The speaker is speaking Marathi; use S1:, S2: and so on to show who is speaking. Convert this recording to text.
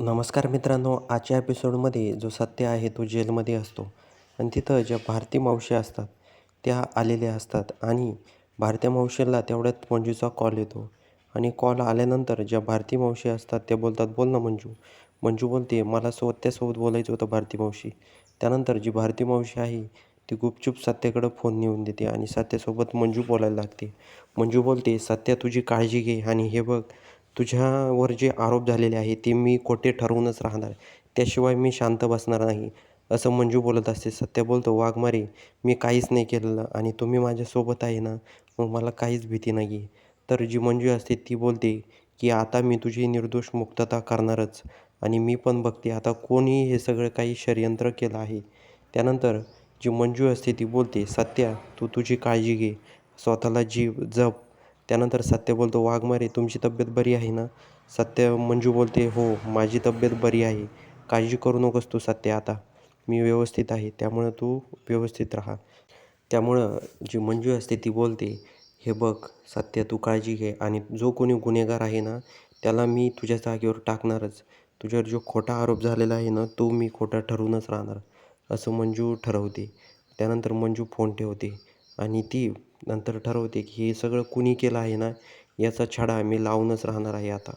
S1: नमस्कार मित्रांनो आजच्या एपिसोडमध्ये जो सत्य आहे तो जेलमध्ये असतो. आणि तिथं ज्या भारती मावशी असतात त्या आलेल्या असतात आणि भारतीय मावशीला तेवढ्यात मंजूचा कॉल येतो. आणि कॉल आल्यानंतर ज्या भारती मावशी असतात त्या बोलतात बोल ना मंजू. मंजू बोलते मला सत्यासोबत बोलायचं होतं भारती मावशी. त्यानंतर जी भारती मावशी आहे ती गुपचूप सत्याकडं फोन नेऊन देते आणि सत्यासोबत मंजू बोलायला लागते. मंजू बोलते सत्या तुझी काळजी घे आणि हे बघ तुझ्यावर जे आरोप झालेले आहे ते मी खोटे ठरवूनच राहणार. त्याशिवाय मी शांत बसणार नाही. असं मंजू बोलत असते. सत्य बोलतो वाघमारे मी काहीच नाही केलेलं आणि तुम्ही माझ्यासोबत आहे ना? मग मला काहीच भीती नाही. आहे तर जी मंजू असते ती बोलते की आता मी तुझी निर्दोष मुक्तता करणारच आणि मी पण बघते आता कोणी हे सगळं काही षडयंत्र केलं आहे. त्यानंतर जी मंजू असते ती बोलते सत्या तू तुझी काळजी घे. स्वतःला जीव जप त्यानंतर सत्य बोलतो वाघमारे तुमची तब्येत बरी आहे ना? सत्य मंजू बोलते हो माझी तब्येत बरी आहे. काळजी करू नकोस तू सत्य आता. मी व्यवस्थित आहे. त्यामुळं तू व्यवस्थित राहा. त्यामुळं जी मंजू असते ती बोलते हे बघ सत्य तू काळजी घे आणि जो कोणी गुन्हेगार आहे ना त्याला मी तुझ्या जागेवर टाकणारच. तुझ्यावर जो खोटा आरोप झालेला आहे ना तो मी खोटा ठरवूनच राहणार. असं मंजू ठरवते. त्यानंतर मंजू फोन ठेवते. आणि ती नंतर ठरवते की हे सगळं कुणी केलं आहे ना याचा छडा मी लावूनच राहणार आहे आता.